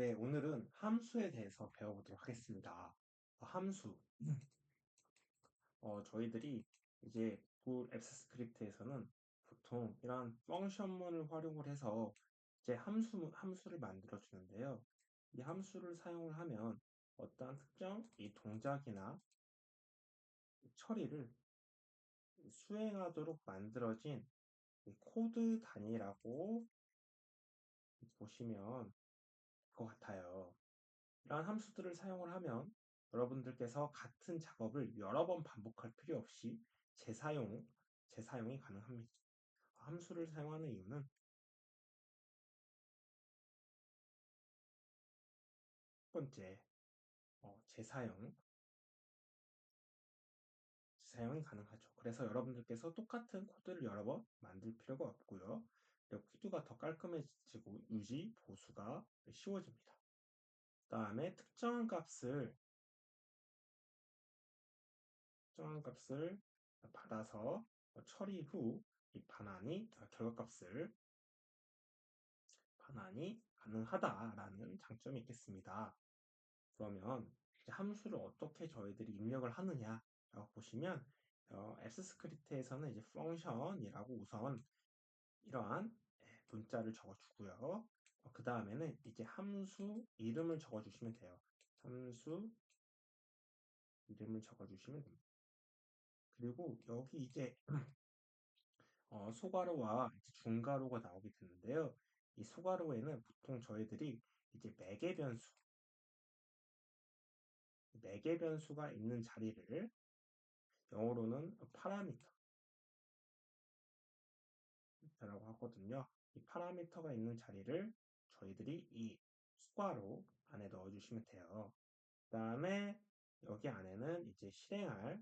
네, 오늘은 함수에 대해서 배워보도록 하겠습니다. 어, 함수. 어, 저희들이 이제 구 앱스 스크립트에서는 보통 이런 펑션문을 활용을 해서 이제 함수, 함수를 만들어 주는데요. 이 함수를 사용을 하면 어떠한 특정 이 동작이나 처리를 수행하도록 만들어진 이 코드 단위라고 보시면 것 같아요. 이러한 함수들을 사용을 하면 여러분들께서 같은 작업을 여러 번 반복할 필요 없이 재사용, 재사용이 가능합니다. 함수를 사용하는 이유는 첫 번째, 어, 재사용, 재사용이 가능하죠. 그래서 여러분들께서 똑같은 코드를 여러 번 만들 필요가 없고요. 코드가 더 깔끔해지고 유지, 보수가 쉬워집니다. 그 다음에 특정한 값을 특정한 값을 받아서 처리 후 이 반환이 아, 결과값을 반환이 가능하다라는 장점이 있겠습니다. 그러면 함수를 어떻게 저희들이 입력을 하느냐라고 보시면 어, 앱스 스크립트에서는 이제 펑션이라고 우선 이러한 예, 문자를 적어주고요. 어, 그 다음에는 이제 함수 이름을 적어주시면 돼요. 함수 이름을 적어주시면 됩니다. 그리고 여기 이제 어, 소괄호와 중괄호가 나오게 되는데요. 이 소괄호에는 보통 저희들이 이제 매개 변수, 매개 변수가 있는 자리를 영어로는 파라미터 라고 하거든요. 이 파라미터가 있는 자리를 저희들이 이 수괄호 안에 넣어주시면 돼요. 그 다음에 여기 안에는 이제 실행할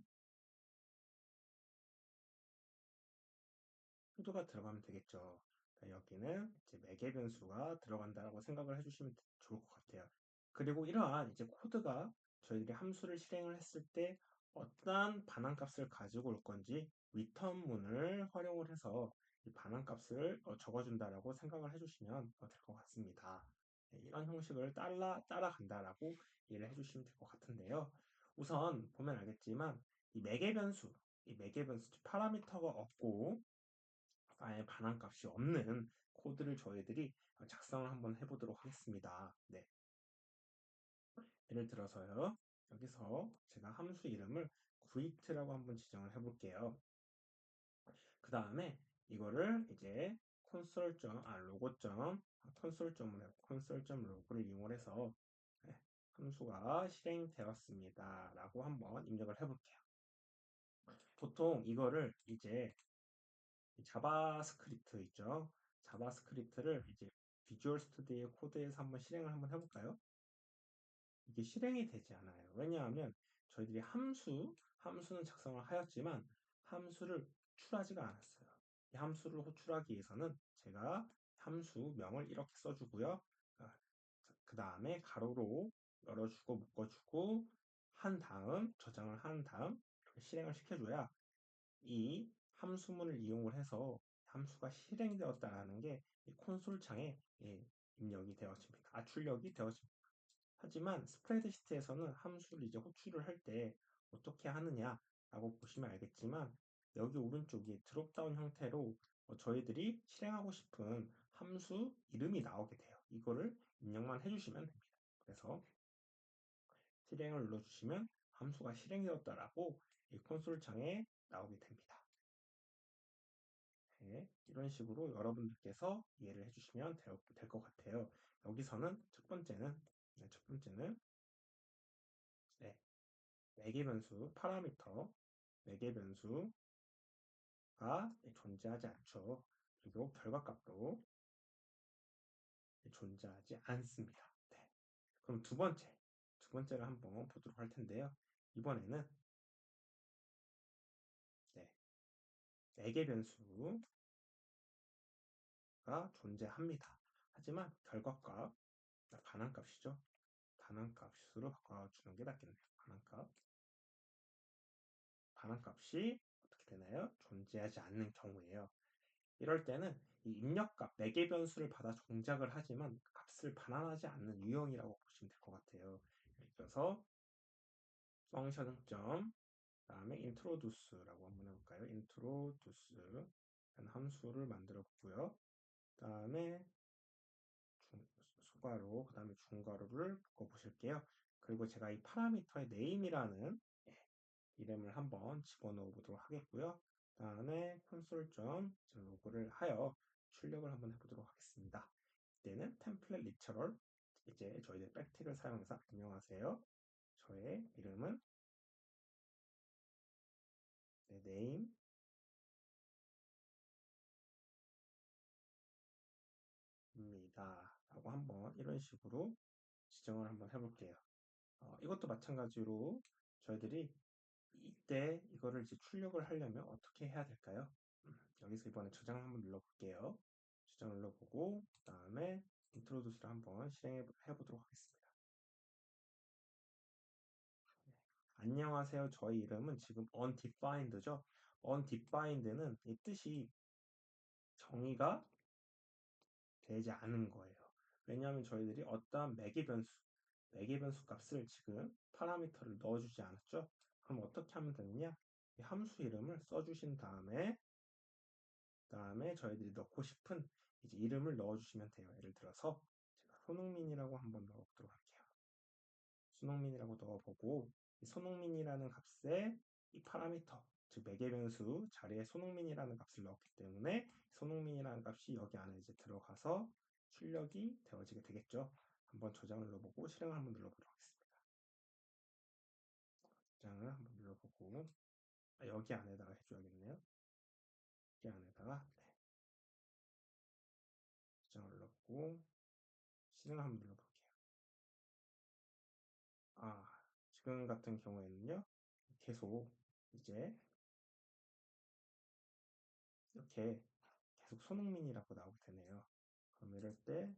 코드가 들어가면 되겠죠. 그러니까 여기는 이제 매개 변수가 들어간다고 생각을 해주시면 좋을 것 같아요. 그리고 이러한 이제 코드가 저희들이 함수를 실행을 했을 때 어떠한 반환값을 가지고 올 건지 리턴 문을 활용을 해서 이 반환값을 어, 적어준다라고 생각을 해주시면 될 것 같습니다. 네, 이런 형식을 따라 따라간다라고 이해를 해주시면 될 것 같은데요. 우선 보면 알겠지만 이 매개 변수, 이 매개 변수 파라미터가 없고 아예 반환값이 없는 코드를 저희들이 작성을 한번 해보도록 하겠습니다. 네. 예를 들어서요. 여기서 제가 함수 이름을 greet라고 한번 지정을 해볼게요. 그 다음에 이거를 이제 콘솔.점, 아, 로고점, 콘솔점을 콘솔점 로고를 이용해서 네, 함수가 실행되었습니다. 라고 한번 입력을 해볼게요. 보통 이거를 이제 자바스크립트 있죠. 자바스크립트를 이제 비주얼 스튜디오 코드에서 한번 실행을 한번 해볼까요? 이게 실행이 되지 않아요. 왜냐하면 저희들이 함수, 함수는 작성을 하였지만 함수를 호출하지가 않았어요. 이 함수를 호출하기 위해서는 제가 함수명을 이렇게 써주고요. 아, 그 다음에 가로로 열어주고 묶어주고 한 다음 저장을 한 다음 실행을 시켜줘야 이 함수문을 이용을 해서 함수가 실행되었다라는 게 콘솔 창에 예, 입력이 되어집니다. 아, 출력이 되어집니다. 하지만 스프레드시트에서는 함수를 이제 호출을 할 때 어떻게 하느냐라고 보시면 알겠지만 여기 오른쪽에 드롭다운 형태로 어, 저희들이 실행하고 싶은 함수 이름이 나오게 돼요. 이거를 입력만 해주시면 됩니다. 그래서 실행을 눌러주시면 함수가 실행되었다라고 이 콘솔 창에 나오게 됩니다. 네, 이런 식으로 여러분들께서 이해를 해주시면 될 것 같아요. 여기서는 첫 번째는 네, 첫 번째는 네, 매개 변수 파라미터 매개 변수 가 존재하지 않죠. 그리고 결과값도 존재하지 않습니다. 네. 그럼 두 번째, 두 번째를 한번 보도록 할 텐데요. 이번에는 네, 매개 변수가 존재합니다. 하지만 결과값, 반환값이죠. 반환값으로 바꿔주는 게 낫겠네요. 반환값. 반환값이 되나요? 존재하지 않는 경우에요. 이럴 때는 이 입력값, 매개 변수를 받아 동작을 하지만 값을 반환하지 않는 유형이라고 보시면 될 것 같아요. 예를 들어서 펑션 점 다음에 introduce라고 한번 해볼까요? introduce 함수를 만들어 보고요. 다음에 수괄호, 그 다음에 중괄호를 묶어 보실게요. 그리고 제가 이 파라미터의 name이라는 예, 이름을 한번 집어넣어 보도록 하겠고요. 다음에 콘솔.점 로그를 하여 출력을 한번 해보도록 하겠습니다. 이때는 템플릿 리처럴 이제 저희들 백택을 사용해서 안녕하세요. 저의 이름은 네, name 입니다. 라고 한번 이런 식으로 지정을 한번 해볼게요. 어, 이것도 마찬가지로 저희들이 이때 이거를 이제 출력을 하려면 어떻게 해야 될까요? 음, 여기서 이번에 저장 한번 눌러볼게요. 저장 눌러보고 그 다음에 인트로듀스를 한번 실행해 보도록 하겠습니다. 네. 안녕하세요. 저희 이름은 지금 undefined죠. undefined는 이 뜻이 정의가 되지 않은 거예요. 왜냐하면 저희들이 어떠한 매개 변수, 매개 변수 값을 지금 파라미터를 넣어주지 않았죠. 그럼 어떻게 하면 되느냐? 이 함수 이름을 써주신 다음에 다음에 저희들이 넣고 싶은 이제 이름을 넣어주시면 돼요. 예를 들어서 제가 손흥민이라고 한번 넣어보도록 할게요. 손흥민이라고 넣어보고 이 손흥민이라는 값에 이 파라미터 즉 매개 변수 자리에 손흥민이라는 값을 넣었기 때문에 손흥민이라는 값이 여기 안에 이제 들어가서 출력이 되어지게 되겠죠. 한번 저장을 눌러보고 실행을 한번 눌러보도록 하겠습니다. 저장을 한번 눌러보고 아, 여기 안에다가 해줘야겠네요. 여기 안에다가 네. 저장을 눌렀고 실행을 한번 눌러볼게요. 아 지금 같은 경우에는요 계속 이제 이렇게 계속 손흥민이라고 나오게 되네요. 그럼 이럴 때